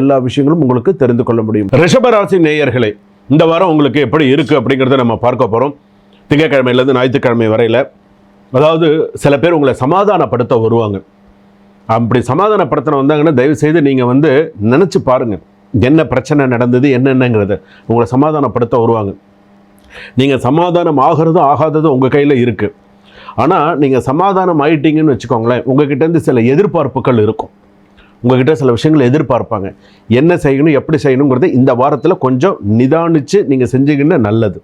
எல்லா விஷயங்களும் உங்களுக்கு தெரிந்து கொள்ள முடியும். ரிஷபராசி நேயர்களே இந்த வாரம் உங்களுக்கு எப்படி இருக்குது அப்படிங்கிறத நம்ம பார்க்க போகிறோம் திங்கக்கிழமையிலேருந்து ஞாயிற்றுக்கிழமை வரையில் அதாவது சில பேர் உங்களை சமாதானப்படுத்த வருவாங்க. அப்படி சமாதானப்படுத்தின வந்தாங்கன்னா தயவுசெய்து நீங்கள் வந்து நினச்சி பாருங்கள் என்ன பிரச்சனை நடந்தது என்னென்னங்கிறத. உங்களை சமாதானப்படுத்த வருவாங்க. நீங்கள் சமாதானம் ஆகிறதும் ஆகாததும் உங்கள் கையில் இருக்குது ஆனால் நீங்கள் சமாதானம் ஆயிட்டீங்கன்னு வச்சுக்கோங்களேன் உங்ககிட்டேருந்து சில எதிர்பார்ப்புகள் இருக்கும். உங்ககிட்ட சில விஷயங்களை எதிர்பார்ப்பாங்க. என்ன செய்யணும் எப்படி செய்யணுங்கிறத இந்த வாரத்தில் கொஞ்சம் நிதானித்து நீங்கள் செஞ்சீங்கன்னா நல்லது.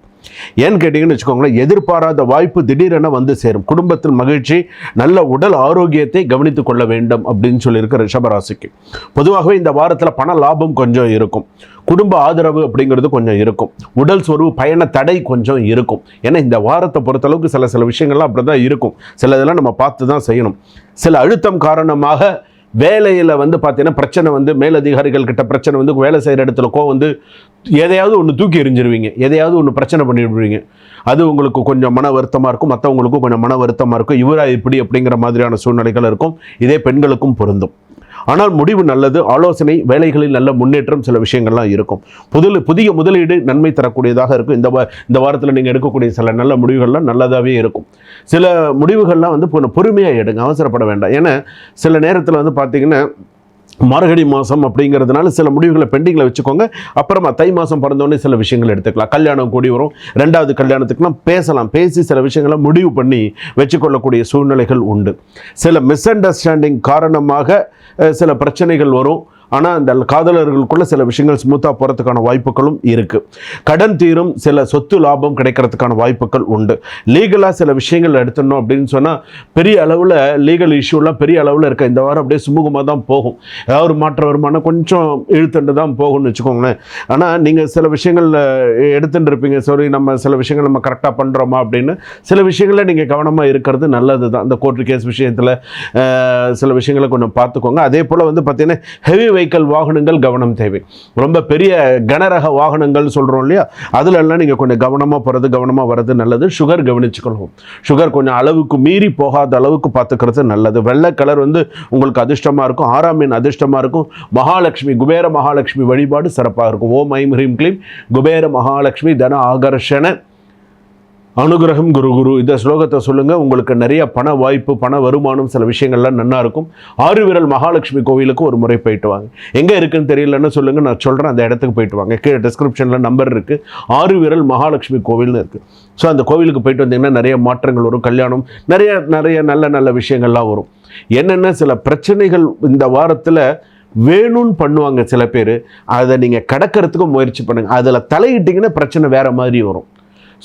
ஏன்னு கேட்டிங்கன்னு வச்சுக்கோங்களேன் எதிர்பாராத வாய்ப்பு திடீரென வந்து சேரும். குடும்பத்தில் மகிழ்ச்சி நல்ல உடல் ஆரோக்கியத்தை கவனித்து கொள்ள வேண்டும் அப்படின்னு சொல்லியிருக்க ரிஷபராசிக்கு. பொதுவாகவே இந்த வாரத்தில் பண லாபம் கொஞ்சம் இருக்கும். குடும்ப ஆதரவு அப்படிங்கிறது கொஞ்சம் இருக்கும். உடல் சோர்வு பயண தடை கொஞ்சம் இருக்கும். ஏன்னா இந்த வாரத்தை பொறுத்தளவுக்கு சில சில விஷயங்கள்லாம் அப்படி தான் இருக்கும். சில இதெல்லாம் நம்ம பார்த்து தான் செய்யணும். சில அழுத்தம் காரணமாக வேலையில் வந்து பார்த்தீங்கன்னா பிரச்சனை வந்து மேலதிகாரிகள் கிட்ட பிரச்சனை வந்து வேலை செய்கிற இடத்துல வந்து எதையாவது ஒன்று தூக்கி எறிஞ்சிருவீங்க. எதையாவது ஒன்று பிரச்சனை பண்ணிடுவீங்க. அது உங்களுக்கு கொஞ்சம் மன வருத்தமாக இருக்கும். மற்றவங்களுக்கும் கொஞ்சம் மன வருத்தமாக இருக்கும். இவராக இப்படி அப்படிங்கிற மாதிரியான சூழ்நிலைகள் இருக்கும். இதே பெண்களுக்கும் பொருந்தும். ஆனால் முடிவு நல்லது ஆலோசனை வேலைகளில் நல்ல முன்னேற்றம் சில விஷயங்கள்லாம் இருக்கும். புதில் புதிய முதலீடு நன்மை தரக்கூடியதாக இருக்கும். இந்த இந்த வாரத்தில் நீங்கள் எடுக்கக்கூடிய சில நல்ல முடிவுகள்லாம் நல்லதாகவே இருக்கும். சில முடிவுகள்லாம் வந்து பொறுமையாக எடுங்க அவசரப்பட வேண்டாம். ஏன்னா சில நேரத்தில் வந்து பார்த்திங்கன்னா மார்கழி மாதம் அப்படிங்கிறதுனால சில முடிவுகளை பெண்டிங்கில் வச்சுக்கோங்க. அப்புறமா தை மாதம் பிறந்தோடனே சில விஷயங்கள் எடுத்துக்கலாம். கல்யாணம் கூடி வரும். ரெண்டாவது கல்யாணத்துக்குலாம் பேசலாம். பேசி சில விஷயங்களை முடிவு பண்ணி வச்சுக்கொள்ளக்கூடிய சூழ்நிலைகள் உண்டு. சில மிஸ் அண்டர்ஸ்டாண்டிங் காரணமாக சில பிரச்சனைகள் வரும். ஆனால் அந்த காதலர்களுக்குள்ள சில விஷயங்கள் ஸ்மூத்தாக போகிறதுக்கான வாய்ப்புகளும் இருக்குது கடன் தீரும் சில சொத்து லாபம் கிடைக்கிறதுக்கான வாய்ப்புகள் உண்டு. லீகலாக சில விஷயங்கள் எடுத்துடணும் அப்படின்னு சொன்னால் பெரிய அளவில் லீகல் இஷ்யூலாம் பெரிய அளவில் இருக்க இந்த வாரம் அப்படியே சுமூகமாக தான் போகும். ஏதாவது ஒரு மாற்ற வருமானம் கொஞ்சம் இழுத்துட்டு தான் போகும்னு வச்சுக்கோங்களேன். ஆனால் நீங்கள் சில விஷயங்கள் எடுத்துட்டு இருப்பீங்க. சரி நம்ம சில விஷயங்கள் நம்ம கரெக்டாக பண்ணுறோமா அப்படின்னு சில விஷயங்களில் நீங்கள் கவனமாக இருக்கிறது நல்லது தான். இந்த கோர்ட்டு கேஸ் விஷயத்தில் சில விஷயங்களை கொஞ்சம் பார்த்துக்கோங்க. அதே போல் வந்து பார்த்திங்கன்னா ஹெவி வெஹிக்கல் வாகனங்கள் கவனம் தேவை. ரொம்ப பெரிய கனரக வாகனங்கள் சொல்கிறோம் இல்லையா? அதிலெல்லாம் நீங்கள் கொஞ்சம் கவனமாக போகிறது கவனமாக வர்றது நல்லது. சுகர் கவனிச்சுக்கணும். சுகர் கொஞ்சம் அளவுக்கு மீறி போகாத அளவுக்கு பார்த்துக்கிறது நல்லது. வெள்ளை கலர் வந்து உங்களுக்கு அதிர்ஷ்டமாக இருக்கும். ஆறாம் மீன் அதிர்ஷ்டமாக இருக்கும். மகாலட்சுமி குபேர மகாலட்சுமி வழிபாடு சிறப்பாக இருக்கும். ஓம் ஐம் ஹ்ரீம் கிளீம். குபேர மகாலட்சுமி தன ஆகர்ஷண அனுகிரகம் குரு குரு. இந்த ஸ்லோகத்தை சொல்லுங்க. உங்களுக்கு நிறைய பண வாய்ப்பு பண வருமானம் சில விஷயங்கள்லாம் நல்லா இருக்கும். ஆறு விரல் மகாலட்சுமி கோவிலுக்கு ஒரு முறை போயிட்டு வாங்க. எங்கே இருக்குன்னு தெரியலன்னு சொல்லுங்க. நான் சொல்கிறேன் அந்த இடத்துக்கு போயிட்டு வாங்க. கீழே டிஸ்கிரிப்ஷனில் நம்பர் இருக்குது ஆறு விரல் மகாலட்சுமி கோவில்னு இருக்குது ஸோ அந்த கோவிலுக்கு போயிட்டு வந்தீங்கன்னா நிறைய மாற்றங்கள் வரும் கல்யாணம் நிறைய நிறைய நல்ல நல்ல விஷயங்கள்லாம் வரும். என்னென்ன சில பிரச்சனைகள் இந்த வாரத்தில் வேணும்னு பண்ணுவாங்க சில பேர் அதை நீங்கள் கடக்கிறதுக்கு முயற்சி பண்ணுங்கள் அதில் தலையிட்டிங்கன்னா பிரச்சனை வேறு மாதிரி வரும்.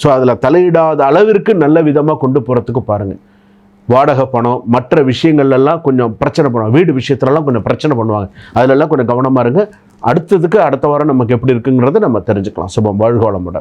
ஸோ அதில் தலையிடாத அளவிற்கு நல்ல விதமாக கொண்டு போகிறதுக்கு பாருங்கள் வாடகை பணம் மற்ற விஷயங்கள்லாம் கொஞ்சம் பிரச்சனை பண்ணுவாங்க. வீடு விஷயத்துலலாம் கொஞ்சம் பிரச்சனை பண்ணுவாங்க. அதிலெல்லாம் கொஞ்சம் கவனமாக இருங்க. அடுத்ததுக்கு அடுத்த வாரம் நமக்கு எப்படி இருக்குங்கிறத நம்ம தெரிஞ்சுக்கலாம். சுபம் வாழ்கோளமுடன்